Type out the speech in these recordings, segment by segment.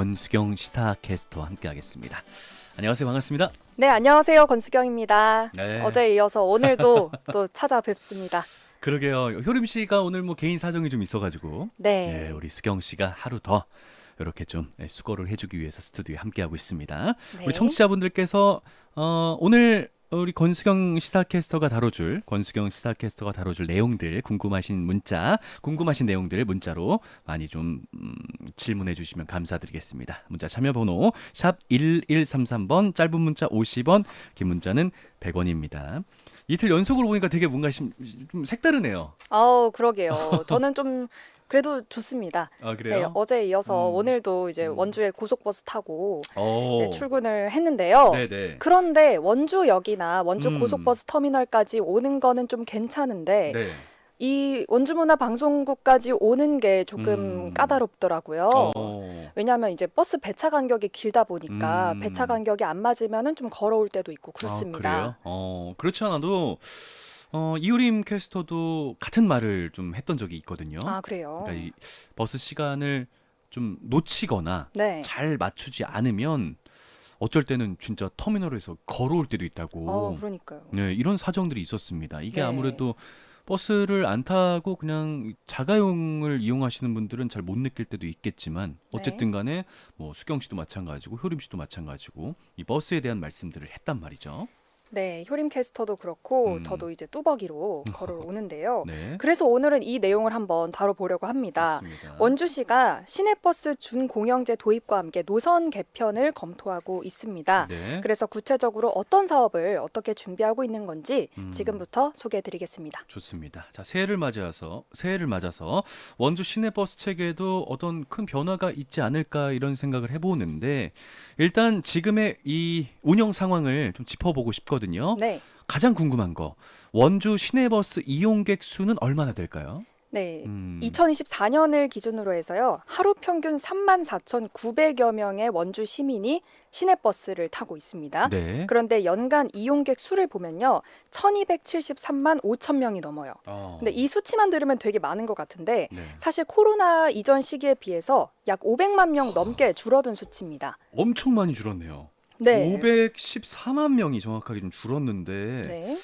권수경 시사캐스터와 함께하겠습니다. 안녕하세요, 반갑습니다. 네, 안녕하세요. 권수경입니다. 네. 어제에 이어서 오늘도 또 찾아뵙습니다. 그러게요. 효림 씨가 오늘 뭐 개인 사정이 좀 있어가지고 네. 예, 우리 수경 씨가 하루 더 이렇게 좀 예, 수고를 해주기 위해서 스튜디오에 함께하고 있습니다. 네. 우리 청취자분들께서 어, 오늘 우리 권수경 시사캐스터가 다뤄줄 권수경 시사캐스터가 다뤄줄 내용들 궁금하신 문자 궁금하신 내용들 문자로 많이 좀 음, 질문해 주시면 감사드리겠습니다. 문자 참여 번호 샵 1133번 짧은 문자 50원 긴 문자는 100원입니다. 이틀 연속으로 보니까 되게 뭔가 심, 좀 색다르네요. 아우, 그러게요. 저는 좀 그래도 좋습니다. 아 네, 어제에 이어서 음. 오늘도 이제 음. 원주에 고속버스 타고 오. 이제 출근을 했는데요. 네네. 그런데 원주역이나 원주 음. 고속버스 터미널까지 오는 거는 좀 괜찮은데 네. 이 원주문화 방송국까지 오는 게 조금 음. 까다롭더라고요. 어. 왜냐하면 이제 버스 배차 간격이 길다 보니까 음. 배차 간격이 안 맞으면은 좀 걸어올 때도 있고 아, 그렇습니다. 그래요? 어, 그렇지 않아도 어, 이효림 캐스터도 같은 말을 좀 했던 적이 있거든요. 아, 그래요. 그러니까 이 버스 시간을 좀 놓치거나 네. 잘 맞추지 않으면 어쩔 때는 진짜 터미널에서 걸어올 때도 있다고. 어, 그러니까요. 네, 이런 사정들이 있었습니다. 이게 네. 아무래도 버스를 안 타고 그냥 자가용을 이용하시는 분들은 잘 못 느낄 때도 있겠지만 어쨌든 간에 뭐 수경 씨도 마찬가지고 효림 씨도 마찬가지고 이 버스에 대한 말씀들을 했단 말이죠. 네, 효림 캐스터도 그렇고 음. 저도 이제 뚜벅이로 걸어 오는데요. 네. 그래서 오늘은 이 내용을 한번 다뤄보려고 합니다. 맞습니다. 원주시가 시내버스 준공영제 도입과 함께 노선 개편을 검토하고 있습니다. 네. 그래서 구체적으로 어떤 사업을 어떻게 준비하고 있는 건지 음. 지금부터 소개해드리겠습니다. 좋습니다. 자, 새해를 맞아서 새해를 맞아서 원주 시내버스 체계에도 어떤 큰 변화가 있지 않을까 이런 생각을 해보는데 일단 지금의 이 운영 상황을 좀 짚어보고 싶거든요. 네, 가장 궁금한 거 원주 시내버스 이용객 수는 얼마나 될까요? 네. 음, 2024년을 기준으로 해서요. 하루 평균 34,900여 명의 원주 시민이 시내버스를 타고 있습니다. 네. 그런데 연간 이용객 수를 보면요. 1273만 5천 명이 넘어요. 어, 근데 이 수치만 들으면 되게 많은 것 같은데 네. 사실 코로나 이전 시기에 비해서 약 500만 명 넘게 줄어든 수치입니다. 엄청 많이 줄었네요. 네. 514만 명이 정확하게 좀 줄었는데 네.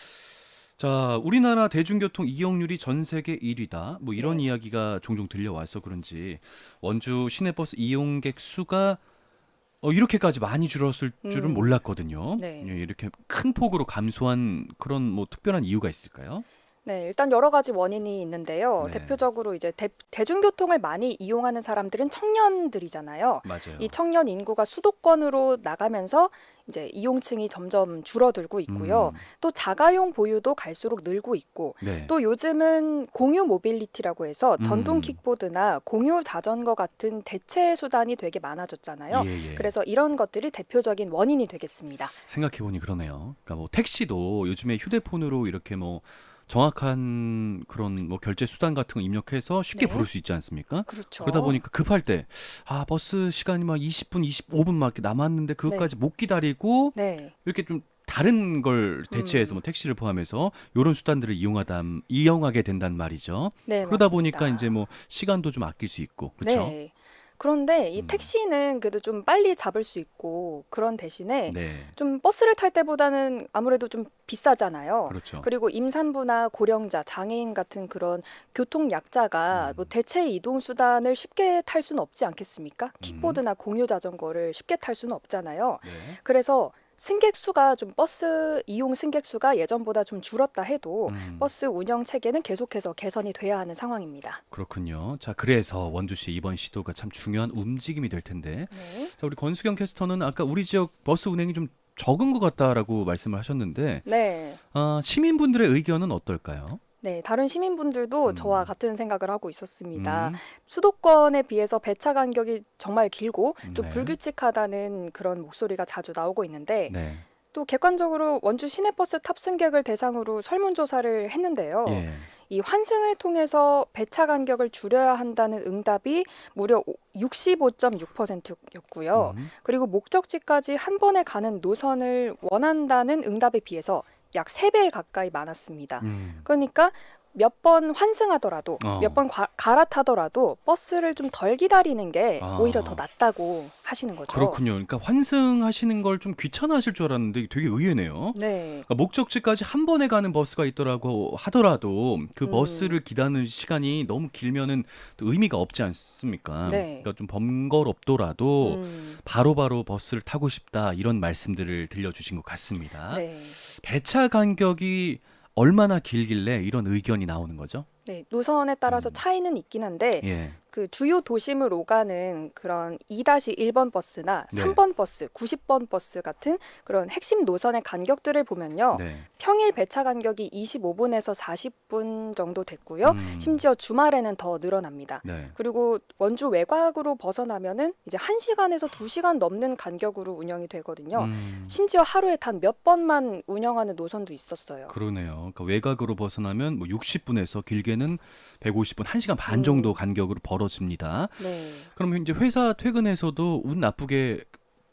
자, 우리나라 대중교통 이용률이 전 세계 1위다. 뭐 이런 네. 이야기가 종종 들려와서 그런지 원주 시내버스 이용객 수가 어, 이렇게까지 많이 줄었을 줄은 음. 몰랐거든요. 네. 예, 이렇게 큰 폭으로 감소한 그런 뭐 특별한 이유가 있을까요? 네, 일단 여러 가지 원인이 있는데요. 네. 대표적으로 이제 대, 대중교통을 많이 이용하는 사람들은 청년들이잖아요. 맞아요. 이 청년 인구가 수도권으로 나가면서 이제 이용층이 점점 줄어들고 있고요. 음, 또 자가용 보유도 갈수록 늘고 있고 네. 또 요즘은 공유 모빌리티라고 해서 전동 음. 킥보드나 공유 자전거 같은 대체 수단이 되게 많아졌잖아요. 예, 예. 그래서 이런 것들이 대표적인 원인이 되겠습니다. 생각해 보니 그러네요. 그러니까 뭐 택시도 요즘에 휴대폰으로 이렇게 뭐 정확한 그런 뭐 결제 수단 같은 거 입력해서 쉽게 네. 부를 수 있지 않습니까? 그렇죠. 그러다 보니까 급할 때 아 버스 시간이 막 20분, 25분 막 이렇게 남았는데 그것까지 못 기다리고 네. 이렇게 좀 다른 걸 대체해서 음. 뭐 택시를 포함해서 이런 수단들을 이용하다 이용하게 된단 말이죠. 네, 그러다 맞습니다. 보니까 이제 뭐 시간도 좀 아낄 수 있고 그렇죠. 네. 그런데 이 음. 택시는 그래도 좀 빨리 잡을 수 있고 그런 대신에 네, 좀 버스를 탈 때보다는 아무래도 좀 비싸잖아요. 그렇죠. 그리고 임산부나 고령자, 장애인 같은 그런 교통 약자가 음. 뭐 대체 이동 수단을 쉽게 탈 수는 없지 않겠습니까? 킥보드나 공유 자전거를 쉽게 탈 수는 없잖아요. 네. 그래서 승객 수가 좀 버스 이용 승객 수가 예전보다 좀 줄었다 해도 음, 버스 운영 체계는 계속해서 개선이 돼야 하는 상황입니다. 그렇군요. 자, 그래서 원주시 이번 시도가 참 중요한 움직임이 될 텐데. 네. 자, 우리 권수경 캐스터는 아까 우리 지역 버스 운행이 좀 적은 것 같다라고 말씀을 하셨는데 네. 아, 시민분들의 의견은 어떨까요? 네, 다른 시민분들도 음. 저와 같은 생각을 하고 있었습니다. 음, 수도권에 비해서 배차 간격이 정말 길고 좀 네. 불규칙하다는 그런 목소리가 자주 나오고 있는데 네. 또 객관적으로 원주 시내버스 탑승객을 대상으로 설문조사를 했는데요. 예. 이 환승을 통해서 배차 간격을 줄여야 한다는 응답이 무려 65.6%였고요. 음, 그리고 목적지까지 한 번에 가는 노선을 원한다는 응답에 비해서 약 3배 가까이 많았습니다. 음. 그러니까 몇 번 환승하더라도 어. 몇 번 갈아타더라도 버스를 좀 덜 기다리는 게 아. 오히려 더 낫다고 하시는 거죠. 그렇군요. 그러니까 환승하시는 걸 좀 귀찮아하실 줄 알았는데 되게 의외네요. 네. 그러니까 목적지까지 한 번에 가는 버스가 있더라고 하더라도 그 음. 버스를 기다리는 시간이 너무 길면은 또 의미가 없지 않습니까? 네. 그러니까 좀 번거롭더라도 음, 바로바로 버스를 타고 싶다 이런 말씀들을 들려주신 것 같습니다. 네. 배차 간격이 얼마나 길길래 이런 의견이 나오는 거죠? 네. 노선에 따라서 음. 차이는 있긴 한데 예. 그 주요 도심을 오가는 그런 2-1번 버스나 네. 3번 버스, 90번 버스 같은 그런 핵심 노선의 간격들을 보면요. 네. 평일 배차 간격이 25분에서 40분 정도 됐고요. 음. 심지어 주말에는 더 늘어납니다. 네. 그리고 원주 외곽으로 벗어나면은 이제 1시간에서 2시간 넘는 간격으로 운영이 되거든요. 음. 심지어 하루에 단 몇 번만 운영하는 노선도 있었어요. 그러네요. 그러니까 외곽으로 벗어나면 뭐 60분에서 길게는 150분, 1시간 반 음. 정도 간격으로 벌어 집니다. 네. 그러면 이제 회사 퇴근해서도 운 나쁘게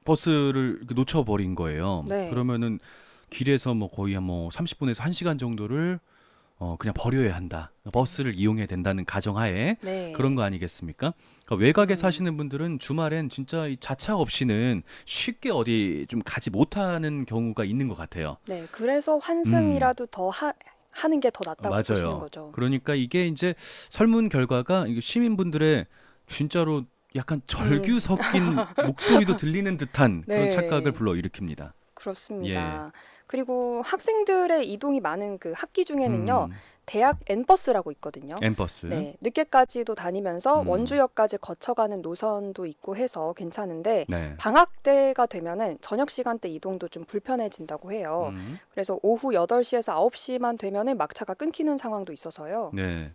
버스를 놓쳐버린 거예요. 네. 그러면은 길에서 뭐 거의 한뭐 30분에서 1시간 정도를 어 그냥 버려야 한다. 버스를 이용해야 된다는 가정하에 네. 그런 거 아니겠습니까? 그러니까 외곽에 음. 사시는 분들은 주말엔 진짜 이 자차 없이는 쉽게 어디 좀 가지 못하는 경우가 있는 것 같아요. 네. 그래서 환승이라도 더 하, 하는 게 더 낫다고 음. 맞아요. 보시는 거죠. 그러니까 이게 이제 설문 결과가 이게 시민분들의 진짜로 약간 절규 섞인 목소리도 들리는 듯한 그런 네. 착각을 불러일으킵니다. 그렇습니다. 그리고 학생들의 이동이 많은 그 학기 중에는요. 음, 대학 N버스라고 있거든요. 엠버스. 네, 늦게까지도 다니면서 음. 원주역까지 거쳐가는 노선도 있고 해서 괜찮은데 네. 방학 때가 되면은 저녁 시간대 이동도 좀 불편해진다고 해요. 음, 그래서 오후 8시에서 9시만 되면은 막차가 끊기는 상황도 있어서요. 네.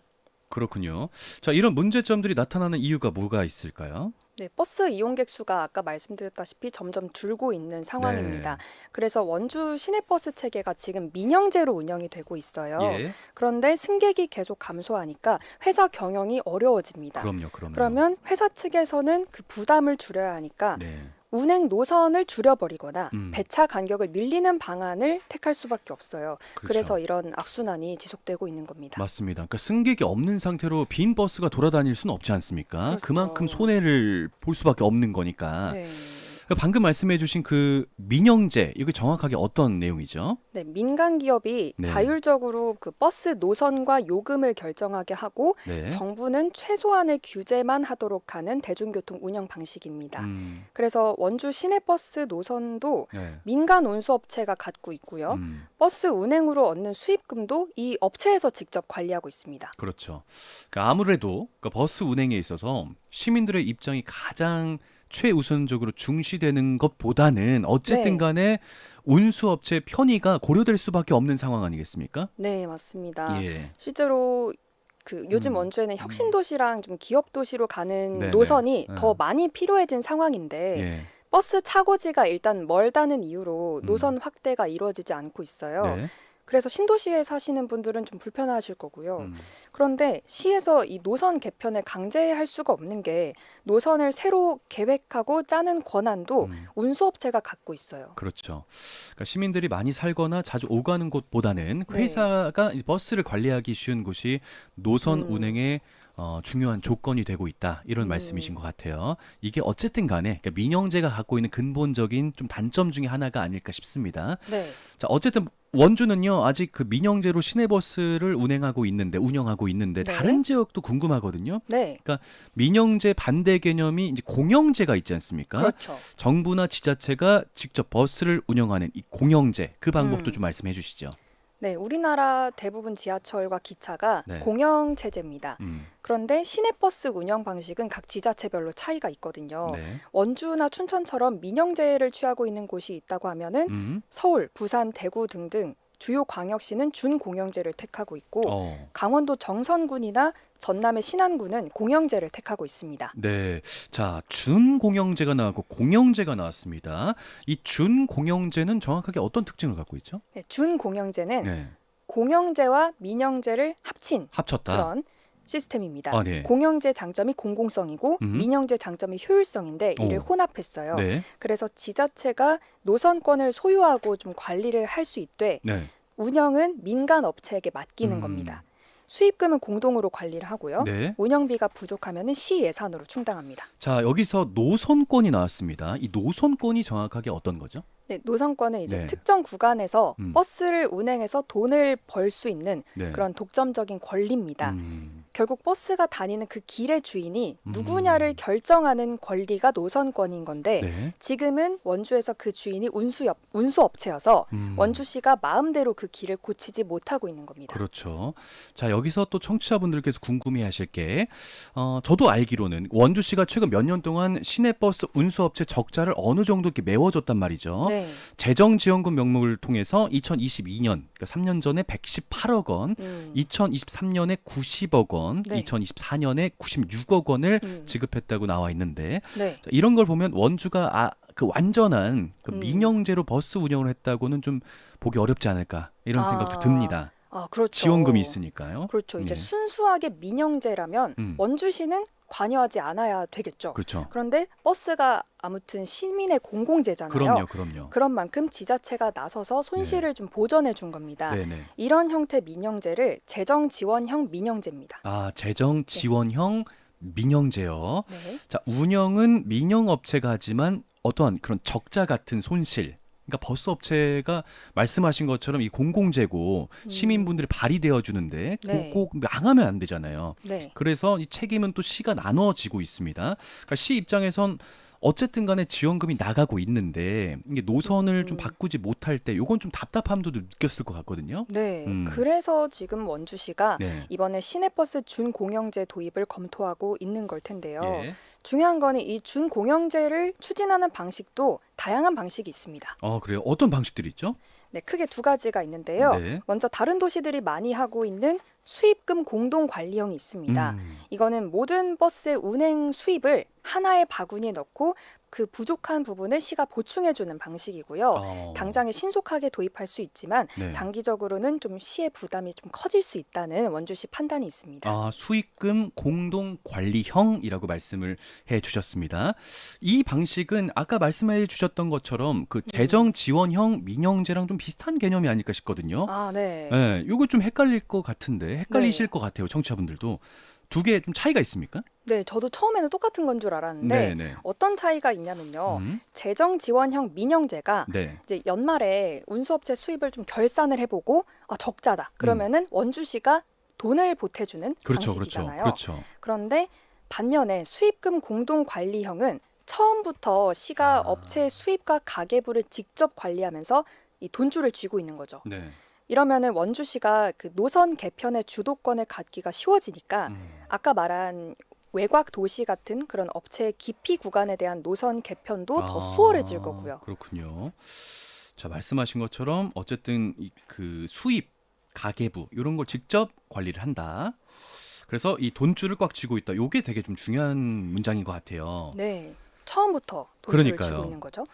그렇군요. 자, 이런 문제점들이 나타나는 이유가 뭐가 있을까요? 네, 버스 이용객 수가 아까 말씀드렸다시피 점점 줄고 있는 상황입니다. 네. 그래서 원주 시내버스 체계가 지금 민영제로 운영이 되고 있어요. 예. 그런데 승객이 계속 감소하니까 회사 경영이 어려워집니다. 그럼요, 그럼요. 그러면 회사 측에서는 그 부담을 줄여야 하니까 네. 운행 노선을 줄여버리거나 음. 배차 간격을 늘리는 방안을 택할 수밖에 없어요. 그렇죠. 그래서 이런 악순환이 지속되고 있는 겁니다. 맞습니다. 그러니까 승객이 없는 상태로 빈 버스가 돌아다닐 수는 없지 않습니까? 그렇죠. 그만큼 손해를 볼 수밖에 없는 거니까. 네. 방금 말씀해주신 그 민영제 이게 정확하게 어떤 내용이죠? 네, 민간 기업이 네. 자율적으로 그 버스 노선과 요금을 결정하게 하고 네. 정부는 최소한의 규제만 하도록 하는 대중교통 운영 방식입니다. 음, 그래서 원주 시내버스 노선도 네. 민간 운수업체가 갖고 있고요. 음, 버스 운행으로 얻는 수입금도 이 업체에서 직접 관리하고 있습니다. 그렇죠. 그러니까 아무래도 그 버스 운행에 있어서 시민들의 입장이 가장 최우선적으로 중시되는 것보다는 어쨌든 네. 간에 운수업체 편의가 고려될 수밖에 없는 상황 아니겠습니까? 네, 맞습니다. 예. 실제로 그 요즘 음. 원주에는 혁신 도시랑 좀 기업 도시로 가는 네네. 노선이 네. 더 많이 필요해진 상황인데 예. 버스 차고지가 일단 멀다는 이유로 음. 노선 확대가 이루어지지 않고 있어요. 네. 그래서 신도시에 사시는 분들은 좀 불편하실 거고요. 음, 그런데 시에서 이 노선 개편을 강제할 수가 없는 게 노선을 새로 계획하고 짜는 권한도 음. 운수업체가 갖고 있어요. 그렇죠. 그러니까 시민들이 많이 살거나 자주 오가는 곳보다는 네. 회사가 이 버스를 관리하기 쉬운 곳이 노선 음. 운행의 어, 중요한 조건이 되고 있다 이런 음. 말씀이신 것 같아요. 이게 어쨌든 간에 그러니까 민영제가 갖고 있는 근본적인 좀 단점 중에 하나가 아닐까 싶습니다. 네. 자 어쨌든 원주는요 아직 그 민영제로 시내버스를 운행하고 있는데 운영하고 있는데 네. 다른 지역도 궁금하거든요. 네. 민영제 반대 개념이 이제 공영제가 있지 않습니까? 그렇죠. 정부나 지자체가 직접 버스를 운영하는 이 공영제 그 방법도 음. 좀 말씀해 주시죠. 네, 우리나라 대부분 지하철과 기차가 네. 공영 체제입니다. 음, 그런데 시내버스 운영 방식은 각 지자체별로 차이가 있거든요. 네. 원주나 춘천처럼 민영제를 취하고 있는 곳이 있다고 하면은 음, 서울, 부산, 대구 등등 주요 광역시는 준공영제를 택하고 있고 어, 강원도 정선군이나 전남의 신안군은 공영제를 택하고 있습니다. 네. 자, 준공영제가 나왔고 공영제가 나왔습니다. 이 준공영제는 정확하게 어떤 특징을 갖고 있죠? 네, 준공영제는 네. 공영제와 민영제를 합친 합쳤다. 그런 시스템입니다. 아, 네. 공영제 장점이 공공성이고 음. 민영제 장점이 효율성인데 이를 오. 혼합했어요. 네. 그래서 지자체가 노선권을 소유하고 좀 관리를 할 수 있되 네. 운영은 민간 업체에게 맡기는 음. 겁니다. 수입금은 공동으로 관리를 하고요. 네. 운영비가 부족하면은 시 예산으로 충당합니다. 자, 여기서 노선권이 나왔습니다. 이 노선권이 정확하게 어떤 거죠? 네, 노선권은 이제 네. 특정 구간에서 음. 버스를 운행해서 돈을 벌 수 있는 네. 그런 독점적인 권리입니다. 음, 결국 버스가 다니는 그 길의 주인이 음. 누구냐를 결정하는 권리가 노선권인 건데 네. 지금은 원주에서 그 주인이 운수업 운수업체여서 음. 원주시가 마음대로 그 길을 고치지 못하고 있는 겁니다. 그렇죠. 자, 여기서 또 청취자분들께서 궁금해 하실 게, 어, 저도 알기로는 원주시가 최근 몇 년 동안 시내버스 운수업체 적자를 어느 정도 이렇게 메워줬단 말이죠. 네. 재정 지원금 명목을 통해서 2022년, 그러니까 3년 전에 118억 원, 음. 2023년에 90억 원, 네. 2024년에 96억 원을 음. 지급했다고 나와 있는데, 네. 자, 이런 걸 보면 원주가 아, 그 완전한 그 음. 민영제로 버스 운영을 했다고는 좀 보기 어렵지 않을까 이런 생각도 아, 듭니다. 아, 그렇죠. 지원금이 있으니까요. 그렇죠. 이제 네. 순수하게 민영제라면 음. 원주시는 관여하지 않아야 되겠죠. 그렇죠. 그런데 버스가 아무튼 시민의 공공재잖아요. 그럼요, 그럼요. 그런 만큼 지자체가 나서서 손실을 좀 보전해 준 겁니다. 네네. 이런 형태 민영제를 재정 지원형 민영제입니다. 아 재정 지원형 민영제요. 네. 자 운영은 민영업체가 하지만 어떠한 그런 적자 같은 손실. 그러니까 버스 업체가 말씀하신 것처럼 이 공공재고 음. 시민분들이 발휘되어 주는데 네. 꼭 망하면 안 되잖아요. 네. 그래서 이 책임은 또 시가 나눠지고 있습니다. 그러니까 시 입장에선 어쨌든 간에 지원금이 나가고 있는데 이게 노선을 좀 음. 바꾸지 못할 때 요건 좀 답답함도 느꼈을 것 같거든요. 네. 음. 그래서 지금 원주시가 네. 이번에 시내버스 준공영제 도입을 검토하고 있는 걸 텐데요. 예. 중요한 거는 이 준공영제를 추진하는 방식도 다양한 방식이 있습니다. 어 그래요. 어떤 방식들이 있죠? 네, 크게 두 가지가 있는데요. 네. 먼저 다른 도시들이 많이 하고 있는 수입금 공동 관리형이 있습니다. 음. 이거는 모든 버스의 운행 수입을 하나의 바구니에 넣고 그 부족한 부분을 시가 보충해 주는 방식이고요. 어. 당장에 신속하게 도입할 수 있지만 네. 장기적으로는 좀 시의 부담이 좀 커질 수 있다는 원주시 판단이 있습니다. 아, 수익금 공동 관리형이라고 말씀을 해 주셨습니다. 이 방식은 아까 말씀해 주셨던 것처럼 그 재정 지원형 민영제랑 좀 비슷한 개념이 아닐까 싶거든요. 아, 네. 예, 요거 좀 헷갈릴 것 같은데 헷갈리실 네. 것 같아요, 청취자분들도. 두 개 좀 차이가 있습니까? 네, 저도 처음에는 똑같은 건 줄 알았는데 네. 어떤 차이가 있냐면요. 음, 재정 지원형 민영제가 네. 이제 연말에 운수업체 수입을 좀 결산을 해보고 아 적자다. 그러면은 원주시가 돈을 보태주는 음. 그렇죠, 그렇죠. 방식이잖아요. 그렇죠. 그런데 반면에 수입금 공동 관리형은 처음부터 시가 아. 업체의 수입과 가계부를 직접 관리하면서 이 돈줄을 쥐고 있는 거죠. 네. 이러면은 원주시가 그 노선 개편의 주도권을 갖기가 쉬워지니까 음, 아까 말한 외곽 도시 같은 그런 업체의 깊이 구간에 대한 노선 개편도 더 아, 수월해질 거고요. 그렇군요. 자, 말씀하신 것처럼 어쨌든 이 그 수입 가계부 이런 걸 직접 관리를 한다. 그래서 이 돈줄을 꽉 쥐고 있다. 요게 되게 좀 중요한 문장인 것 같아요. 네. 처음부터 돈줄을 그러니까요. 쥐고 있는 거죠.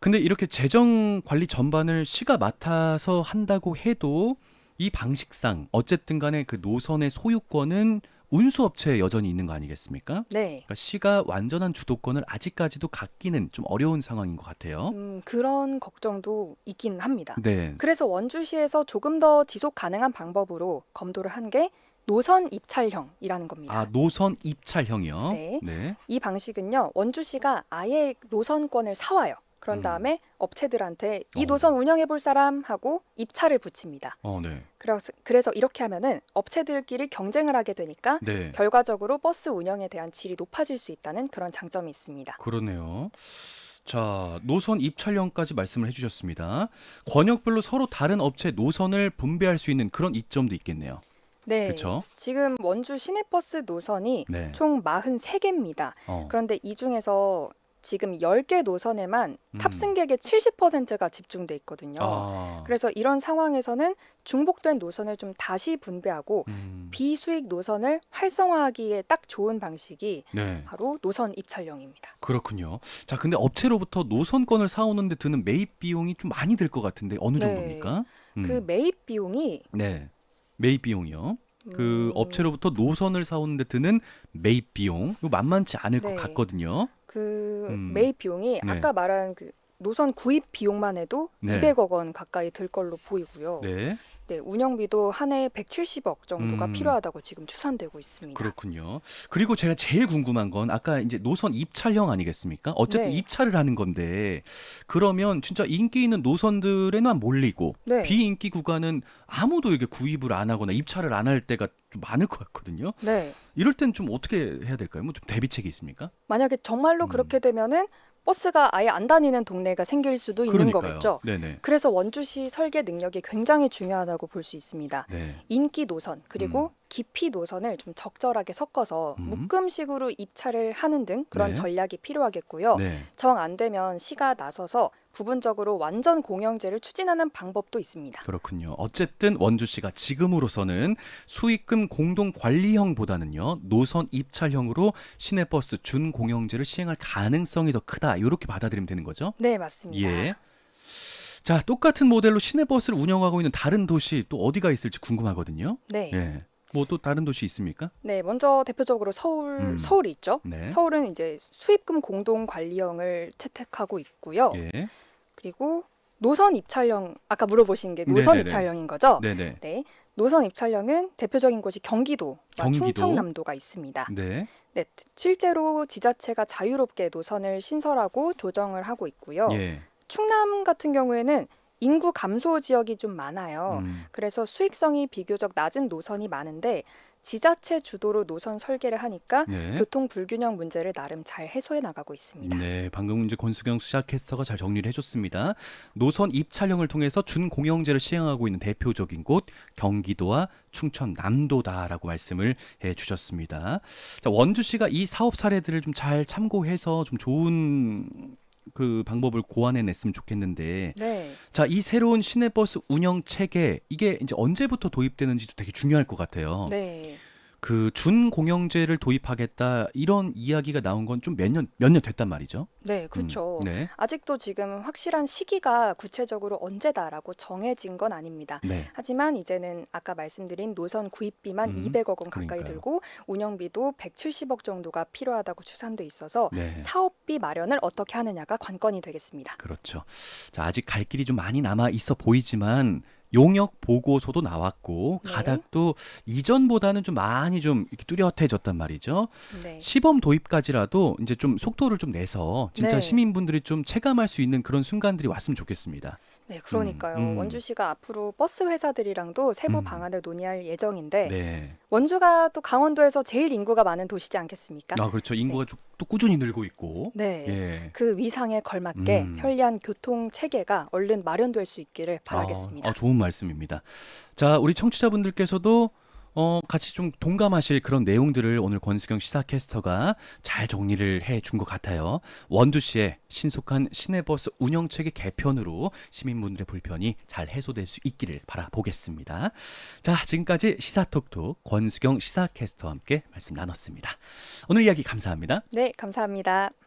근데 이렇게 재정 관리 전반을 시가 맡아서 한다고 해도 이 방식상 어쨌든 간에 그 노선의 소유권은 운수업체에 여전히 있는 거 아니겠습니까? 네. 그러니까 시가 완전한 주도권을 아직까지도 갖기는 좀 어려운 상황인 것 같아요. 음, 그런 걱정도 있긴 합니다. 네. 그래서 원주시에서 조금 더 지속 가능한 방법으로 검토를 한 게 노선 입찰형이라는 겁니다. 아 노선 입찰형이요. 네. 네. 이 방식은요, 원주시가 아예 노선권을 사와요. 그런 음. 다음에 업체들한테 이 어. 노선 운영해 볼 사람 하고 입찰을 붙입니다. 어, 네. 그래서, 그래서 이렇게 하면은 업체들끼리 경쟁을 하게 되니까 네. 결과적으로 버스 운영에 대한 질이 높아질 수 있다는 그런 장점이 있습니다. 그러네요. 자, 노선 입찰형까지 말씀을 해주셨습니다. 권역별로 서로 다른 업체 노선을 분배할 수 있는 그런 이점도 있겠네요. 네. 그렇죠? 지금 원주 시내버스 노선이 네. 총 43개입니다. 어. 그런데 이 중에서 지금 10개 노선에만 음. 탑승객의 70%가 집중돼 있거든요. 아. 그래서 이런 상황에서는 중복된 노선을 좀 다시 분배하고 음. 비수익 노선을 활성화하기에 딱 좋은 방식이 네. 바로 노선 입찰령입니다. 그렇군요. 자, 근데 업체로부터 노선권을 사오는데 드는 매입 비용이 좀 많이 들 것 같은데 어느 네. 정도입니까? 음. 그 매입 비용이 네. 매입 비용이요. 그 음, 업체로부터 노선을 사오는데 드는 매입 비용 이거 만만치 않을 네. 것 같거든요. 그 음. 매입 비용이 네. 아까 말한 그 노선 구입 비용만 해도 네. 200억 원 가까이 들 걸로 보이고요. 네. 네. 운영비도 한 해 170억 정도가 음. 필요하다고 지금 추산되고 있습니다. 그렇군요. 그리고 제가 제일 궁금한 건 아까 이제 노선 입찰형 아니겠습니까? 어쨌든 네. 입찰을 하는 건데 그러면 진짜 인기 있는 노선들에만 몰리고 네. 비인기 구간은 아무도 이게 구입을 안 하거나 입찰을 안 할 때가 좀 많을 것 같거든요. 네. 이럴 땐 좀 어떻게 해야 될까요? 뭐 좀 대비책이 있습니까? 만약에 정말로 음. 그렇게 되면은 버스가 아예 안 다니는 동네가 생길 수도 있는 그러니까요. 거겠죠. 네네. 그래서 원주시 설계 능력이 굉장히 중요하다고 볼 수 있습니다. 네. 인기 노선 그리고 깊이 노선을 좀 적절하게 섞어서 음. 묶음식으로 입찰을 하는 등 그런 네. 전략이 필요하겠고요. 네. 정안 되면 시가 나서서 부분적으로 완전 공영제를 추진하는 방법도 있습니다. 그렇군요. 어쨌든 원주시가 지금으로서는 수익금 공동 관리형보다는요 노선 입찰형으로 시내버스 준 공영제를 시행할 가능성이 더 크다. 이렇게 받아들이면 되는 거죠? 네, 맞습니다. 예. 자, 똑같은 모델로 시내버스를 운영하고 있는 다른 도시 또 어디가 있을지 궁금하거든요. 네. 네. 예. 뭐 또 다른 도시 있습니까? 먼저 대표적으로 서울 음. 서울이 있죠. 네. 서울은 이제 수입금 공동 관리형을 채택하고 있고요. 예. 그리고 노선 입찰형 아까 물어보신 게 노선 네네네. 입찰형인 거죠? 네네. 네. 노선 입찰형은 대표적인 곳이 경기도와 경기도. 충청남도가 있습니다. 네. 네, 실제로 지자체가 자유롭게 노선을 신설하고 조정을 하고 있고요. 예. 충남 같은 경우에는 인구 감소 지역이 좀 많아요. 음. 그래서 수익성이 비교적 낮은 노선이 많은데 지자체 주도로 노선 설계를 하니까 네. 교통 불균형 문제를 나름 잘 해소해 나가고 있습니다. 네, 방금 이제 권수경 수사캐스터가 잘 정리를 해줬습니다. 노선 입찰형을 통해서 준 공영제를 시행하고 있는 대표적인 곳 경기도와 충청남도다라고 말씀을 해주셨습니다. 자, 원주시가 이 사업 사례들을 좀 잘 참고해서 좀 좋은 그 방법을 고안해 냈으면 좋겠는데, 네. 자, 이 새로운 시내버스 운영 체계 이게 이제 언제부터 도입되는지도 되게 중요할 것 같아요. 네. 그 준 공영제를 도입하겠다 이런 이야기가 나온 건 좀 몇 년 몇 년 됐단 말이죠. 네, 그렇죠. 음, 네. 아직도 지금 확실한 시기가 구체적으로 언제다라고 정해진 건 아닙니다. 네. 하지만 이제는 아까 말씀드린 노선 구입비만 음, 200억 원 가까이 그러니까요. 들고 운영비도 170억 정도가 필요하다고 추산돼 있어서 네. 사업비 마련을 어떻게 하느냐가 관건이 되겠습니다. 그렇죠. 자, 아직 갈 길이 좀 많이 남아 있어 보이지만 용역 보고서도 나왔고 네. 가닥도 이전보다는 좀 많이 좀 이렇게 뚜렷해졌단 말이죠. 네. 시범 도입까지라도 이제 좀 속도를 좀 내서 진짜 네. 시민분들이 좀 체감할 수 있는 그런 순간들이 왔으면 좋겠습니다. 네, 그러니까요. 음, 음. 원주시가 앞으로 버스 회사들이랑도 세부 음. 방안을 논의할 예정인데 네. 원주가 또 강원도에서 제일 인구가 많은 도시지 않겠습니까? 아, 그렇죠. 인구가 쭉- 또 꾸준히 늘고 있고. 네. 예. 그 위상에 걸맞게 음. 편리한 교통 체계가 얼른 마련될 수 있기를 바라겠습니다. 아, 아, 좋은 말씀입니다. 자, 우리 청취자분들께서도 어, 같이 좀 동감하실 그런 내용들을 오늘 권수경 시사캐스터가 잘 정리를 해 준 것 같아요. 원주시의 신속한 시내버스 운영체계 개편으로 시민분들의 불편이 잘 해소될 수 있기를 바라보겠습니다. 자, 지금까지 시사톡톡 권수경 시사캐스터와 함께 말씀 나눴습니다. 오늘 이야기 감사합니다. 네, 감사합니다.